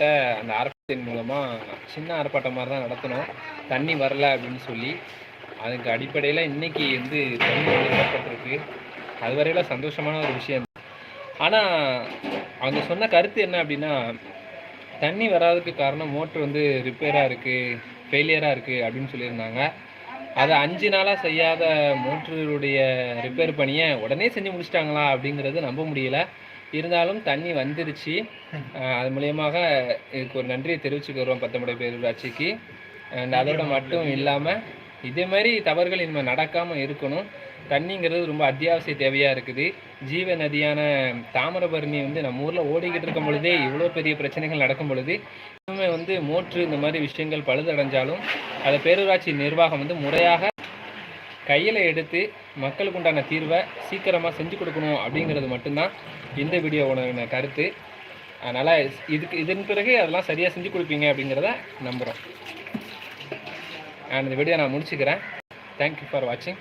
அந்த ஆர்ப்பாட்டத்தின் மூலமாக சின்ன ஆர்ப்பாட்டம் மாதிரி தான் நடத்தணும். தண்ணி வரல அப்படின்னு சொல்லி அதுக்கு அடிப்படையில் இன்னைக்கு வந்து தண்ணி வந்து விடப்பட்டிருக்கு அது வரையில சந்தோஷமான ஒரு விஷயம். ஆனால் அவங்க சொன்ன கருத்து என்ன அப்படின்னா தண்ணி வராததுக்கு காரணம் மோட்ரு வந்து ரிப்பேராக இருக்குது ஃபெயிலியராக இருக்குது அப்படின்னு சொல்லியிருந்தாங்க. அதை அஞ்சு நாளாக செய்யாத மோட்டருடைய ரிப்பேர் பணியை உடனே செஞ்சு முடிச்சிட்டாங்களா அப்படிங்கிறது நம்ப முடியல. இருந்தாலும் தண்ணி வந்துருச்சு. அது மூலியமாக இதுக்கு ஒரு நன்றியை தெரிவிச்சுக்கிறோம் பத்தமடை பேரூராட்சிக்கு. அண்ட் அதோட மட்டும் இல்லாமல் இதே மாதிரி தவறுகள் இனிமேல் நடக்காமல் இருக்கணும். தண்ணிங்கிறது ரொம்ப அத்தியாவசிய தேவையாக இருக்குது. ஜீவ நதியான தாமிரபரணி வந்து நம்ம ஊரில் ஓடிக்கிட்டு இருக்கும் பொழுதே இவ்வளோ பெரிய பிரச்சனைகள் நடக்கும் பொழுது இன்னுமே வந்து மோட்ரு இந்த மாதிரி விஷயங்கள் பழுதடைஞ்சாலும் அதை பேரூராட்சி நிர்வாகம் வந்து முறையாக கையில் எடுத்து மக்களுக்கு உண்டான தீர்வை சீக்கிரமாக செஞ்சு கொடுக்கணும் அப்படிங்கிறது மட்டும்தான் இந்த வீடியோவோட கருத்து. அதனால் இதுக்கு இதன் பிறகு அதெல்லாம் சரியாக செஞ்சு கொடுப்பீங்க அப்படிங்கிறத நம்புகிறோம் இந்த வீடியோ நான் முடிச்சுக்கிறேன். தேங்க்யூ ஃபார் வாட்சிங்